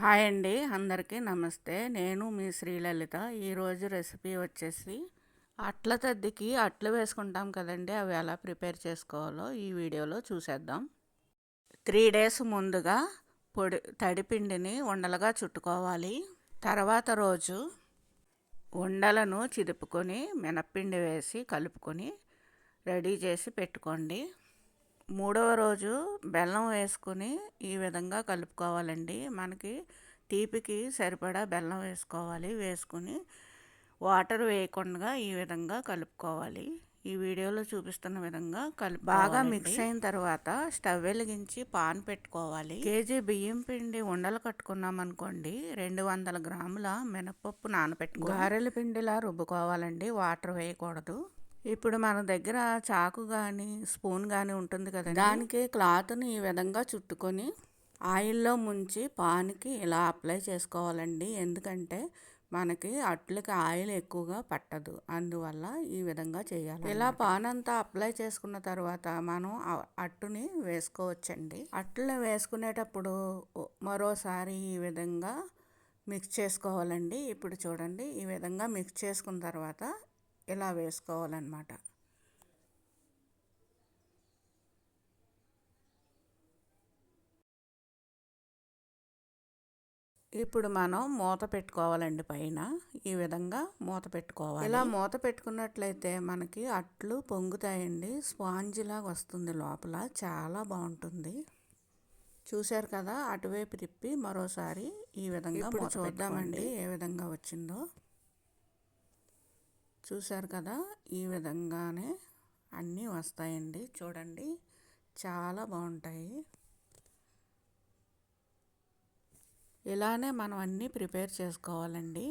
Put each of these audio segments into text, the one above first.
Hi అండి అందరికీ నమస్తే. నేను మీ శ్రీలలిత. ఈరోజు రెసిపీ వచ్చేసి అట్ల తద్దికి అట్లు వేసుకుంటాం కదండి అవి ఎలా ప్రిపేర్ చేసుకోవాలో ఈ వీడియోలో చూసేద్దాం. త్రీ డేస్ ముందుగా పొడి తడిపిండిని ఉండలుగా చుట్టుకోవాలి. తర్వాత రోజు ఉండలను చిదుపుకొని మినప్పిండి వేసి కలుపుకొని రెడీ చేసి పెట్టుకోండి. మూడవ రోజు బెల్లం వేసుకుని ఈ విధంగా కలుపుకోవాలండి. మనకి తీపికి సరిపడా బెల్లం వేసుకోవాలి. వేసుకుని వాటర్ వేయకుండా ఈ విధంగా కలుపుకోవాలి. ఈ వీడియోలో చూపిస్తున్న విధంగా కలిపి బాగా మిక్స్ అయిన తర్వాత స్టవ్ వెలిగించి పాన్ పెట్టుకోవాలి. కేజీ బియ్యం పిండి ఉండలు కట్టుకున్నాం అనుకోండి రెండు వందల గ్రాముల మినపప్పు నానబెట్టుకో గారెల పిండిలా రుబ్బుకోవాలండి. వాటర్ వేయకూడదు. ఇప్పుడు మన దగ్గర చాకు కానీ స్పూన్ కానీ ఉంటుంది కదా దానికి క్లాత్ని ఈ విధంగా చుట్టుకొని ఆయిల్లో ముంచి పాన్కి ఇలా అప్లై చేసుకోవాలండి. ఎందుకంటే మనకి అట్లకి ఆయిల్ ఎక్కువగా పట్టదు. అందువల్ల ఈ విధంగా చేయాలి ఇలా పాన్ అంతా అప్లై చేసుకున్న తర్వాత మనం అట్టుని వేసుకోవచ్చండి. అట్లు వేసుకునేటప్పుడు మరోసారి ఈ విధంగా మిక్స్ చేసుకోవాలండి. ఇప్పుడు చూడండి ఈ విధంగా మిక్స్ చేసుకున్న తర్వాత ఇలా వేసుకోవాలన్నమాట. ఇప్పుడు మనం మూత పెట్టుకోవాలండి పైన. ఈ విధంగా మూత పెట్టుకోవాలి. ఇలా మూత పెట్టుకున్నట్లయితే మనకి అట్లు పొంగుతాయండి. స్పాంజ్ లాగా వస్తుంది లోపల. చాలా బాగుంటుంది. చూశారు కదా? అటువైపు తిప్పి మరోసారి ఈ విధంగా చూద్దామండి. ఏ విధంగా వచ్చిందో. చూశారు కదా ఈ విధంగానే అన్నీ వస్తాయండి. చూడండి చాలా బాగుంటాయి. ఇలానే మనం అన్నీ ప్రిపేర్ చేసుకోవాలండి.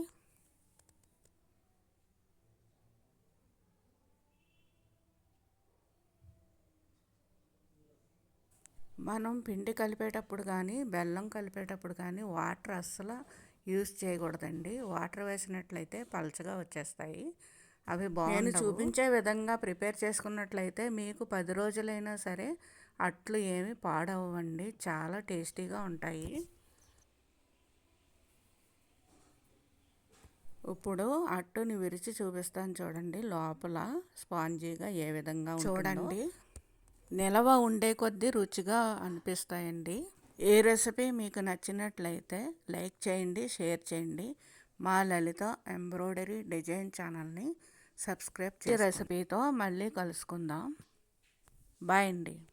మనం పిండి కలిపేటప్పుడు కానీ బెల్లం కలిపేటప్పుడు కానీ వాటర్ అస్సలు యూస్ చేయకూడదండి. వాటర్ వేసినట్లయితే పలచగా వచ్చేస్తాయి. అవి బాగుంది చూపించే విధంగా ప్రిపేర్ చేసుకున్నట్లయితే మీకు పది రోజులైనా సరే అట్లు ఏమి పాడవండి చాలా టేస్టీగా ఉంటాయి. ఇప్పుడు అట్టుని విరిచి చూపిస్తాను చూడండి. లోపల స్పాంజీగా ఏ విధంగా చూడండి. నిలవ ఉండే కొద్దీ రుచిగా అనిపిస్తాయండి. ఏ రెసిపీ మీకు నచ్చినట్లయితే లైక్ చేయండి షేర్ చేయండి. మా లలిత ఎంబ్రాయిడరీ డిజైన్ ఛానల్ని సబ్స్క్రైబ్ చేసి రెసిపీతో మళ్ళీ కలుసుకుందాం. బాయ్ అండి.